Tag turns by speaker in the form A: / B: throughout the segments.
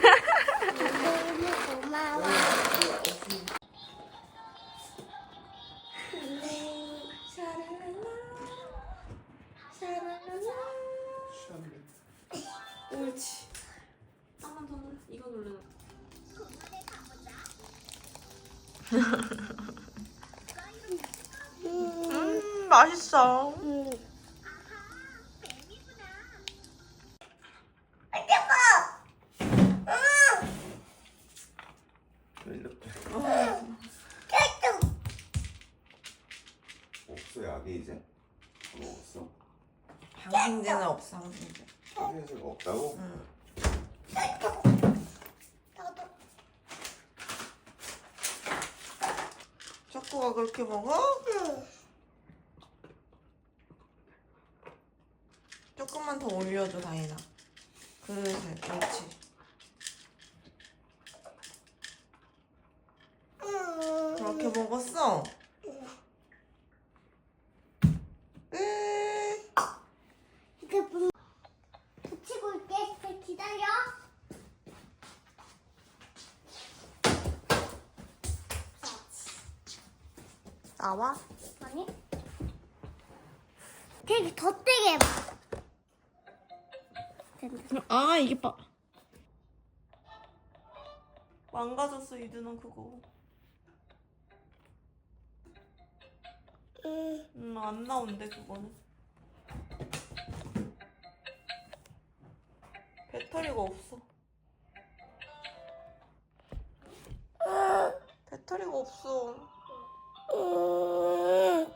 A: 너무 고마워.
B: 음 맛있어.
A: 응.
C: 이렇게
A: 깨끗.
C: 없어 약이 이제 다 먹었어
B: 항생제는 없어 항생제.
C: 항생제가 없다고?
B: 응.
A: 나도.
B: 초코가 그렇게 먹어?
A: 응.
B: 조금만 더 올려줘 다인아. 그래 그렇지.
A: 응.
B: 그렇게 먹었어? 끝.
A: 이게 분 붙이고 올게. 기다려.
B: 나와?
A: 아니? 되게 더 떼게 해봐. 된다.
B: 아 이게 봐. 망가졌어 이드는 그거. 음, 안 나온대 그거는. 배터리가 없어. 배터리가 없어.
A: 음.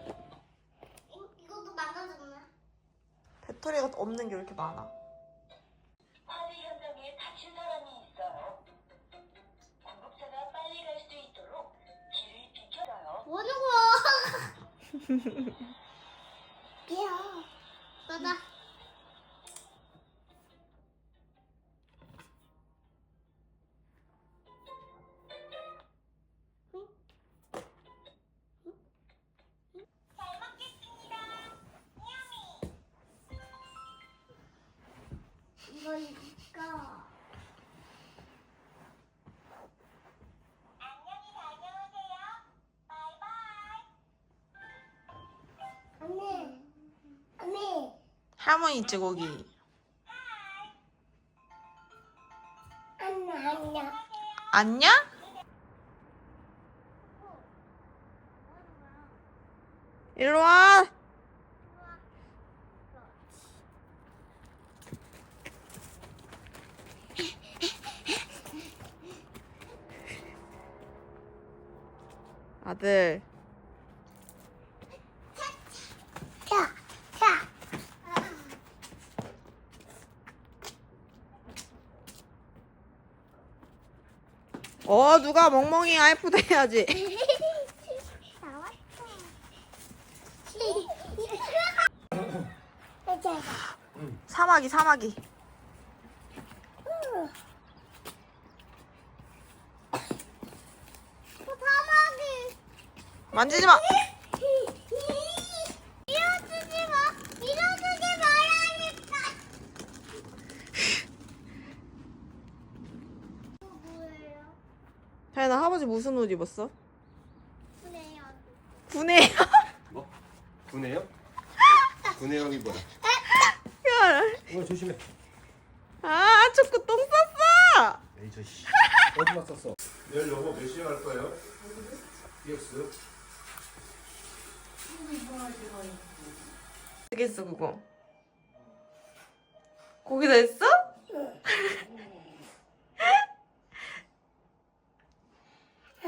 A: 이것도 망가졌네.
B: 배터리가 없는 게 왜 이렇게 많아?
A: 거야? 야, 나
B: 할머니 거기.
A: 안녕, 안녕.
B: 안녕? 일로 와. 아들. 어 누가 멍멍이.
A: 나왔어. 자,
B: 사마귀 사마귀.
A: 사마귀.
B: 만지지 마.
A: 밀어주지 마. 밀어주지 말라니까. 뭐예요?
B: 다현아 할아버지 무슨 옷 입었어?
A: 그래요.
B: 군에.
C: 뭐? 분해요? 분해형이 뭐야?
B: 야.
C: 어 조심해
B: 아 초코 똥 쌌어.
C: 에이 저씨 어디 갔었어? 내일 여보 몇 시에 갈 거예요? EX
B: 어떻게 했어 그거? 거기다 했어?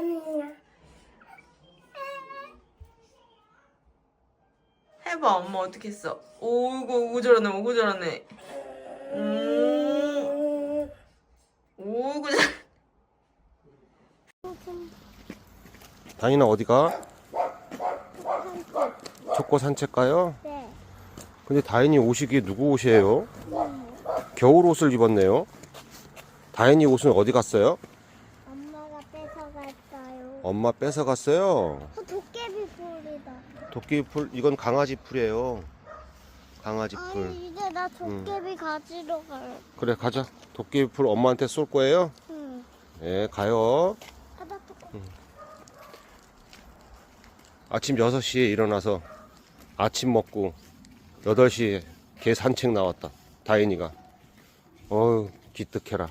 A: 언니야.
B: 해봐 엄마 어떻게 했어? 오구 오구 저러네 오구 저러네. 음 오구 저.
C: 다인아 어디가? 초코 산책 가요?
A: 네.
C: 근데 다인이 옷이 이게 누구 옷이에요? 겨울 옷을 입었네요 다인이 옷은 어디 갔어요?
A: 엄마가 뺏어갔어요.
C: 엄마 뺏어 갔어요
A: 어, 도깨비 풀이다.
C: 도끼 풀 이건 강아지 풀이에요 강아지 풀.
A: 아니 이제 나 도깨비 가지러 갈.
C: 그래 가자. 도깨비 풀 엄마한테 쏠 거예요?
A: 응.
C: 네 가요.
A: 바다 도깨비.
C: 아침 6시에 일어나서 아침 먹고 8시에 개 산책 나왔다. 다인이가. 어우 기특해라.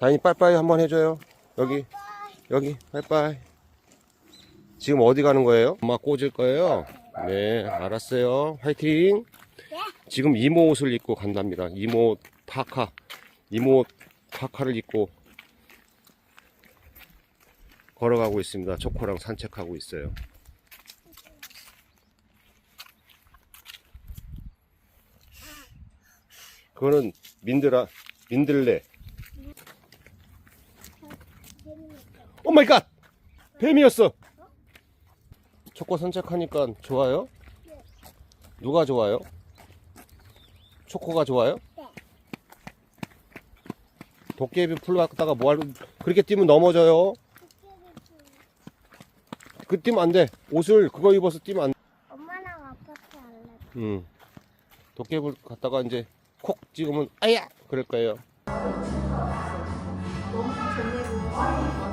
C: 다인이 빠이빠이 한번 해줘요. 여기 여기 빠이빠이. 지금 어디 가는 거예요? 엄마 꽂을 거예요? 네 알았어요. 화이팅. 지금 이모 옷을 입고 간답니다. 이모 파카. 이모 파카를 입고 걸어가고 있습니다. 초코랑 산책하고 있어요. 그거는 민들아, 민들레. 오 마이 갓! 뱀이었어! 초코 산책하니까 좋아요? 누가 좋아요? 초코가 좋아요? 도깨비 풀 갖다가 뭐 하려, 그렇게 뛰면 넘어져요. 그 뛰면 안 돼. 옷을 그거 입어서 뛰면 안 돼.
A: 엄마랑 아빠한테 할래.
C: 음. 도깨비 갖다가 이제 콕 찍으면 아야! 그럴 거예요.
A: 열어,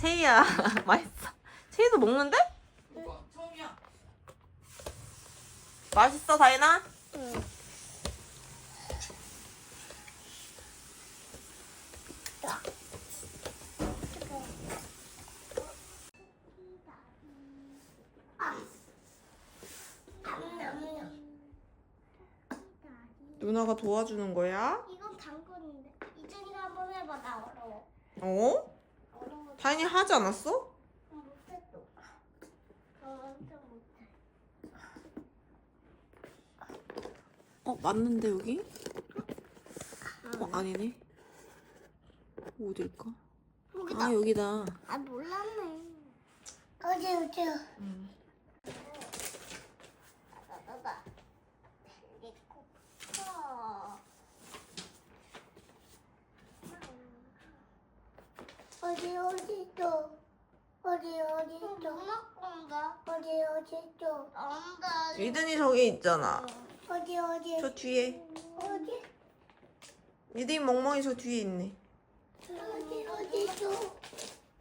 D: 채이야 맛있어. 채이도 먹는데? 처음이야. 맛있어 다이나?
A: 응.
D: 누나가 도와주는 거야?
A: 이건 당근인데. 이준이가 한번 해봐. 나 어려워.
D: 어? 다인이 하지 않았어?
A: 못해 또. 어, 완전 못해.
D: 어 맞는데 여기? 어 아니네. 어딜까?
A: 여기다.
D: 아 여기다.
A: 아 몰랐네. 어디 어디. 봐봐. 헬리콥터. 어디 어디 또 어디 어디 또 엄마 어디 어디 또 안다.
D: 이든이 저기 있잖아.
A: 어디 어디
D: 저 뒤에.
A: 어디
D: 이든이 멍멍이 저 뒤에 있네.
A: 어디 어디 또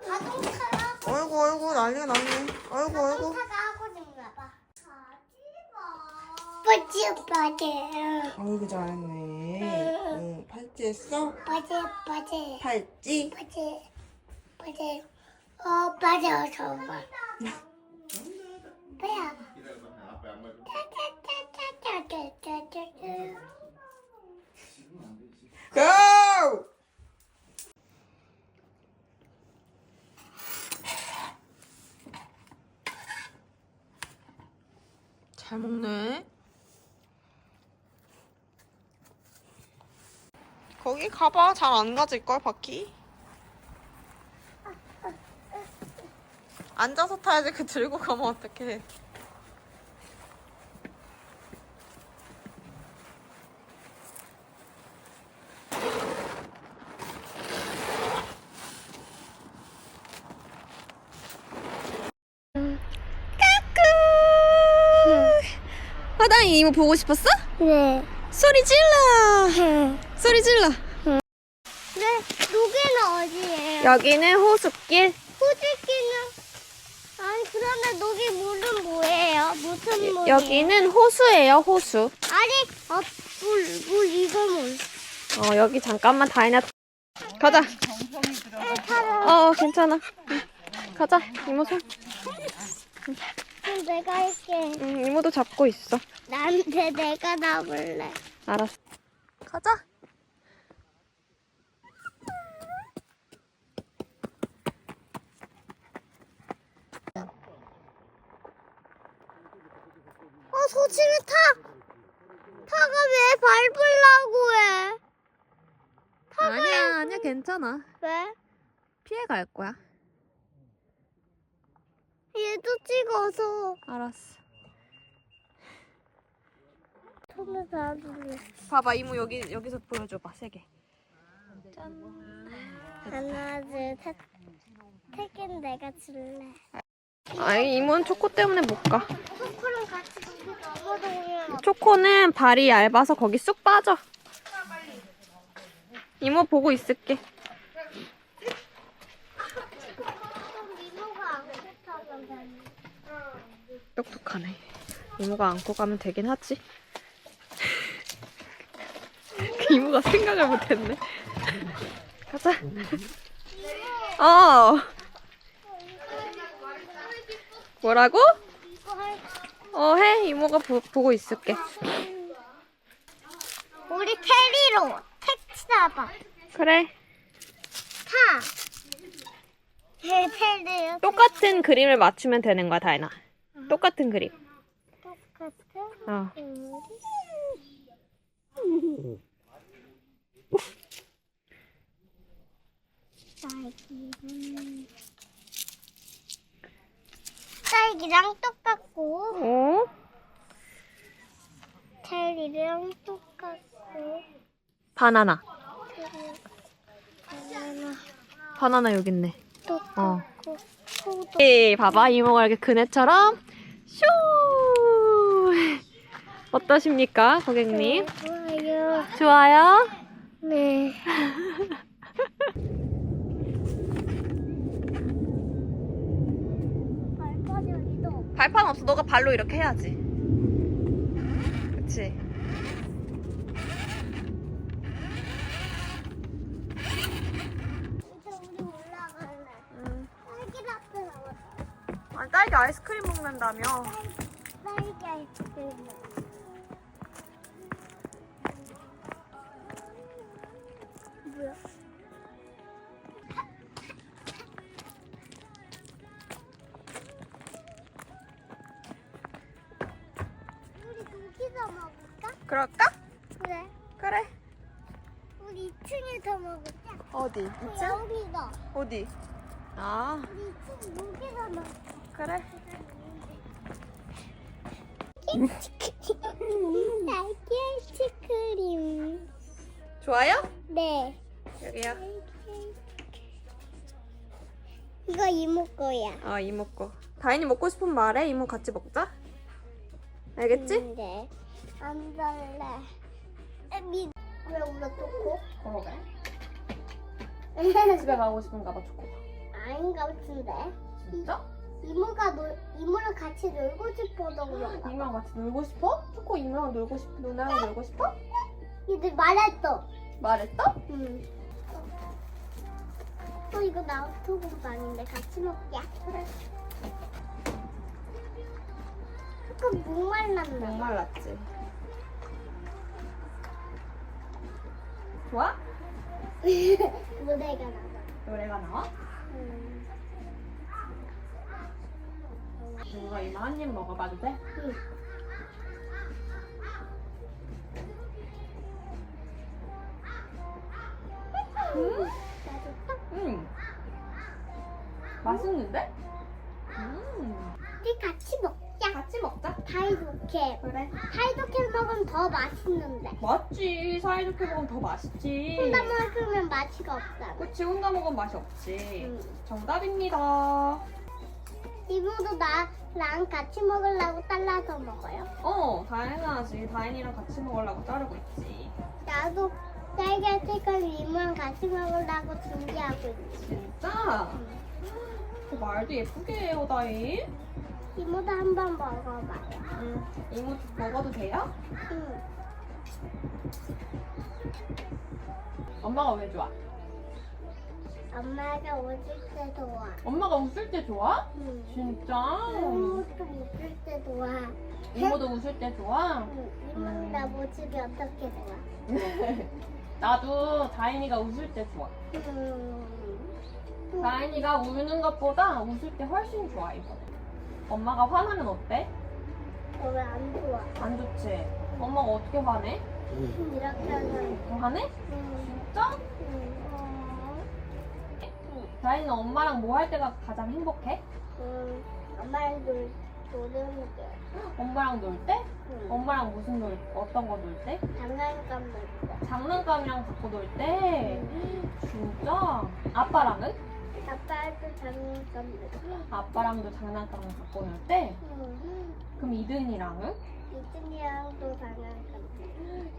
A: 자동차라.
D: 어이구 어이구 난리가 났네. 어이구 어이구.
A: 자동차가 하고 싶나 봐. 빠지 빠지
D: 어이구 잘했네. 응 팔찌 했어?
A: 빠지 빠지
D: 팔찌?
A: 빠지 빠지 어 빠져서 봐. 뭐야? 짜짜짜짜짜짜짜짜.
D: 고! 잘 먹네. 거기 가봐. 잘 안 가질걸, 바퀴? 앉아서 타야지. 그 들고 가면 어떡해. 화당이 이모 보고 싶었어?
A: 네.
D: 소리 질러! 소리 질러!
A: 네, 여기는 어디예요?
D: 여기는 호숫길.
A: 호주기는 아니 그런데 여기 물은 뭐예요? 무슨 물이에요?
D: 여기는 호수예요, 호수.
A: 아니 어 물 물 이거 물.
D: 어, 여기 잠깐만 다이나. 가자. 어, 어, 괜찮아. 응. 가자, 이모 손.
A: 그럼 내가 할게.
D: 응, 이모도 잡고 있어.
A: 나한테 내가 나볼래.
D: 알았어. 가자.
A: 어 소침이 타. 밟으려고 해.
D: 아니야, 아니야, 괜찮아.
A: 왜?
D: 피해 갈 거야.
A: 얘도 찍어서.
D: 알았어.
A: 손을 다 돌려.
D: 봐봐, 이모 여기 여기서 보여줘봐, 세 개.
A: 하나, 둘, 셋. 택은 내가 줄래.
D: 아니, 이모는 초코 때문에 못 가.
A: 초코랑 같이 거기 넘어져요.
D: 초코는 발이 얇아서 거기 쑥 빠져. 이모 보고 있을게.
A: 안 되는.
D: 똑똑하네. 이모가 안고 가면 되긴 하지. 그 이모가 생각을 못했네. 가자. 어. 뭐라고? 어, 해. 이모가 보, 보고 있을게.
A: 우리 캐리로 택시 타봐.
D: 그래.
A: 타. 해 캐리요.
D: 똑같은 그림을 맞추면 되는 거야, 다이나. 똑같은 그림.
A: 똑같은.
D: 어.
A: 딸기는 딸기랑 똑같고
D: 어?
A: 체리랑 똑같고
D: 바나나.
A: 바나나
D: 바나나 여기 있네.
A: 똑같고 포도
D: 예, 봐봐. 이모가 이렇게 그네처럼 슈! 어떠십니까, 고객님?
A: 좋아요.
D: 좋아요?
A: 네. 발바지 여기도
D: 발판 없어. 너가 발로 이렇게 해야지. 그치?
A: 이제 우리 올라갈래. 딸기 라떼 나왔다.
D: 아니, 딸기 아이스크림 먹는다며.
A: 딸기 아이스크림. 뭐야? 2층에서 먹을까?
D: 어디?
A: 여기서.
D: 어디? 아,
A: 우리 2층 여기서 먹을까?
D: 그래.
A: 딸기 아이스크림.
D: 좋아요?
A: 네.
D: 여기요.
A: 이거 이모 거야.
D: 아, 이모 거. 다인이 먹고 싶으면 말해. 이모 같이 먹자. 알겠지?
A: 네. 안 달래. 애미 왜 우리 또고?
D: 그러게. 집에 가고 싶은가 봐, 초코.
A: 아닌 것 같은데.
D: 진짜?
A: 이모가 놀 이모랑 같이 놀고 싶어서 그런가? 봐.
D: 이모랑 같이 놀고 싶어? 초코 이모랑 놀고 싶, 누나랑 놀고 싶어?
A: 이들 말했어.
D: 말했어?
A: 응. 또 이거 나 소금도 아닌데 같이 먹자. 그래. 조금 목말랐네.
D: 목말랐지. 좋아?
A: 노래가 나와.
D: 노래가 나와?
A: 음.
D: 누가 이모 한입 먹어봐도 돼?
A: 응.
D: 응. 맛있는데? 음.
A: 우리 같이 먹자.
D: 같이 먹자.
A: 사이좋게.
D: 그래.
A: 사이좋게 먹으면 더 맛있는데.
D: 맞지. 사이좋게 먹으면 더 맛있지.
A: 혼자 먹으면 맛이가 없잖아.
D: 그치, 혼자 먹으면 맛이 없지.
A: 응.
D: 정답입니다.
A: 이모도 나, 나랑 같이 먹으려고 잘라서 먹어요.
D: 어, 당연하지. 다인이랑 같이 먹으려고 자르고 있지.
A: 나도 딸기 색깔 이모랑 같이 먹으려고 준비하고 있지.
D: 진짜? 그 말도 예쁘게 해요, 다인.
A: 이모도 한번 먹어봐요.
D: 응. 이모 먹어도 돼요?
A: 응.
D: 엄마가 왜 좋아?
A: 엄마가 웃을 때 좋아.
D: 엄마가 웃을 때 좋아?
A: 응.
D: 진짜?
A: 이모도 웃을 때 좋아.
D: 이모도 웃을 때 좋아?
A: 응. 이모는 나 모습이 어떻게 좋아?
D: 나도 다인이가 웃을 때 좋아.
A: 음.
D: 다인이가 우는 것보다 웃을 때 훨씬 좋아, 이번에. 엄마가 화나면 어때?
A: 어, 왜안 좋아?
D: 안 좋지? 엄마가 어떻게 화내?
A: 이렇게 하면.
D: 더 하네?
A: 응.
D: 진짜?
A: 응.
D: 다인이는 엄마랑 뭐 할 때가 가장 행복해?
A: 응. 엄마랑 놀, 노는 게.
D: 엄마랑 놀 때?
A: 응.
D: 엄마랑 무슨 놀, 어떤 거 놀 때?
A: 장난감 놀 때.
D: 장난감이랑 갖고 놀 때? 진짜? 아빠랑은?
A: 아빠도 장난감 놀 때.
D: 아빠랑도 장난감을 갖고 놀 때?
A: 응.
D: 그럼 이든이랑은?
A: 이준이랑도 장난감.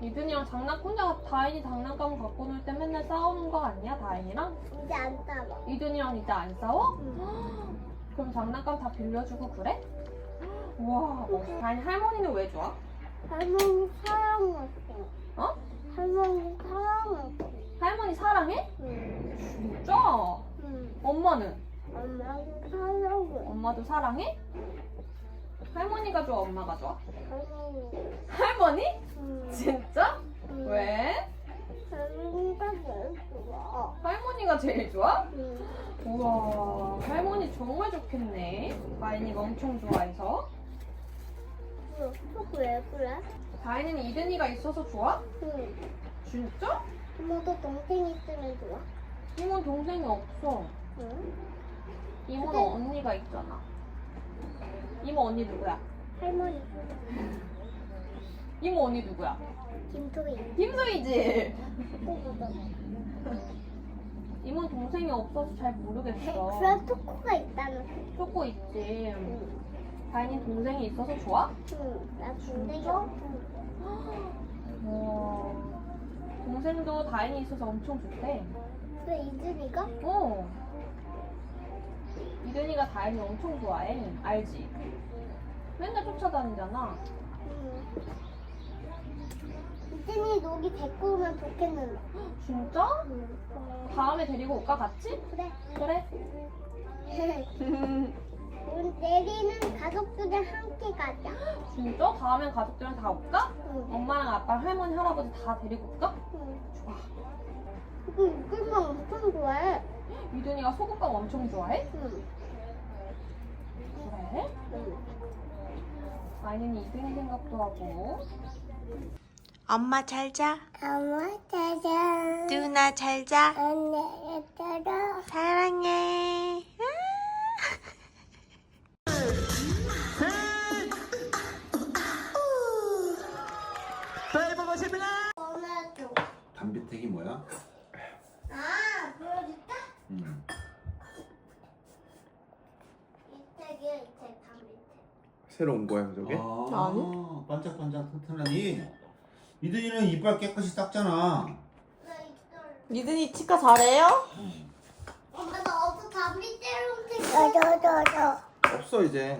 D: 이든이랑 장난, 혼자 다인이 장난감 갖고 놀 때 맨날 싸우는 거 아니야? 다인이랑?
A: 이제 안 싸워.
D: 이든이랑 이제 안 싸워?
A: 응.
D: 그럼 장난감 다 빌려주고 그래? 우와, 멋있어. 다인이 할머니는 왜 좋아?
A: 할머니 사랑했어.
D: 어?
A: 할머니 사랑했어.
D: 할머니 사랑해?
A: 응.
D: 진짜?
A: 응.
D: 엄마는?
A: 엄마도 사랑해.
D: 엄마도 사랑해? 할머니가 좋아, 엄마가 좋아?
A: 할머니.
D: 할머니?
A: 응.
D: 진짜?
A: 응.
D: 왜?
A: 할머니가 제일 좋아.
D: 할머니가 제일 좋아?
A: 응.
D: 우와, 할머니 정말 좋겠네. 다인이가 엄청 좋아해서.
A: 왜 그래?
D: 다인이는 이든이가 있어서 좋아?
A: 응.
D: 진짜?
A: 엄마도 동생 있으면 좋아?
D: 이모는 동생이 없어.
A: 응.
D: 이모는
A: 근데-
D: 언니가 있잖아. 이모 언니 누구야?
A: 할머니.
D: 이모 언니 누구야?
A: 김토희.
D: 김소희지.
A: 토코보다.
D: 이모는 동생이 없어서 잘 모르겠어.
A: 그런 토코가 있다는 거.
D: 초코 있지.
A: 응.
D: 다인이 동생이 있어서 좋아?
A: 응. 나 동생이? 없어.
D: 와. 동생도 다인이 있어서 엄청 좋대.
A: 왜 이준이가?
D: 어. 이든이가 다인이 엄청 좋아해. 알지? 맨날 쫓아다니잖아.
A: 응. 이준이 여기 데리고 오면 좋겠는데.
D: 진짜?
A: 응.
D: 다음에 데리고 올까 같이?
A: 그래.
D: 그래.
A: 우리 내리는 가족들이랑 함께 가자.
D: 진짜? 다음엔 가족들이랑 다 올까?
A: 응.
D: 엄마랑 아빠랑 할머니 할아버지 다 데리고 올까?
A: 응.
D: 좋아.
A: 이거 이끌만 엄청 좋아해.
D: 이든이가 소금빵 엄청 좋아해?
A: 응.
D: 그래?
A: 응.
D: 아이는 이든이 생각도 하고.
E: 엄마 잘 자.
A: 엄마 짜잔.
E: 누나 잘 자.
A: 언니 따라.
E: 사랑해.
F: 새로 온 거예요, 저게?
G: 아, 반짝반짝 튼튼하니. 이든이는 이빨 깨끗이 닦잖아.
E: 미든이 치과 잘해요?
A: 엄마 나 어서 책. 저저저 저.
F: 없어 이제.